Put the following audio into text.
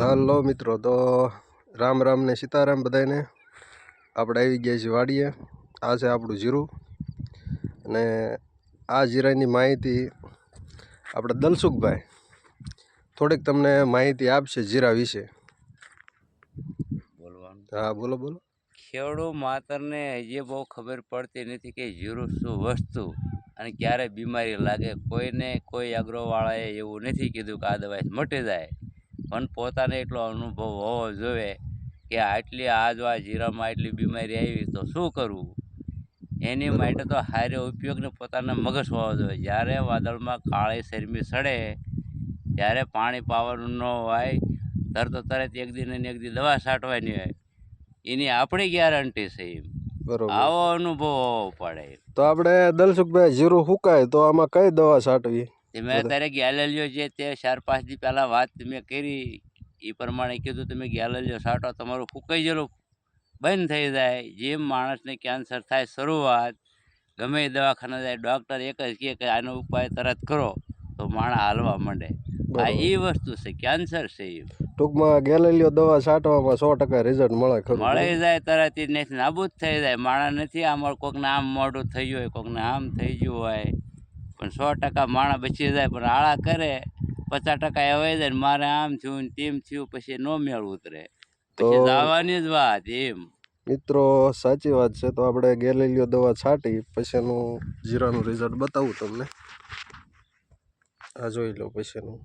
હાલો મિત્રો તો રામ રામ ને સીતારામ બધાને આપણે આવી ગયા છીએ વાડીએ. આ છે આપણું જીરું. અને આ જીરાની માહિતી આપણે દલસુખભાઈ. થોડીક તમને માહિતી આપશે જીરા વિશે. હા બોલો બોલો. ખેડૂ માતરને હજી બહુ ખબર પડતી નથી કે જીરું શું વસ્તુ અને ક્યારે બીમારી લાગે. કોઈને કોઈ અગ્રોવાળાએ એવું નથી કીધું કે આ દવાઈ મટી જાય. પણ પોતાને એટલો અનુભવ હોવો જોઈએ કે આટલી આજવા આ જીરામાં આટલી બીમારી આવી તો શું કરવું? એની માટે તો હારે ઉપયોગને પોતાના મગજ હોવો જોઈએ. જ્યારે વાદળમાં કાળી શરમી સડે ત્યારે પાણી પાવાનું ન હોય તરત તરત એક દિન ને એક દી દવા છાંટવાની હોય. એની આપણી ગેરંટી છે એમ. બરોબર. આવો અનુભવ હોવો પડે. તો આપણે દલસુખભાઈ જીરું સુકાય તો આમાં કઈ દવા છાંટવી? તે મેં અત્યારે ગેલેલિયો જે તે ચાર પાંચ દી પહેલાં વાત મેં કરી એ પ્રમાણે કીધું તમે ગેલેલિયો છાંટો તમારું ફૂંકાઈ ગયેલું બંધ થઈ જાય. જેમ માણસને કેન્સર થાય શરૂઆત ગમે એ દવાખાના જાય ડૉક્ટર એક જ કહે કે આનો ઉપાય તરત કરો તો માણસ હાલવા માંડે. આ એ વસ્તુ છે કેન્સર છે એ. ટૂંકમાં ગેલેલિયો દવા છાંટવામાં સો ટકા રિઝલ્ટ મળે ખરું મળી જાય તરત એ નથી નાબૂદ થઈ જાય. માણસ નથી આમાં કોકને આમ મોઢું થઈ ગયું હોય કોકને આમ થઈ ગયું હોય. પણ સો ટકા માણસ બચી જાય પણ આળા કરે પચાસ ટકા એવાય જાય ને મારે આમ થયું ને તેમ થયું પછી નો મેળ ઉતરે. પછી જવાની જ વાત એમ. મિત્રો સાચી વાત છે. તો આપણે ગેલેલિયો દવા છાંટી પછીનું જીરાનું રિઝલ્ટ બતાવું તમને. આ જોઈ લો પછીનું.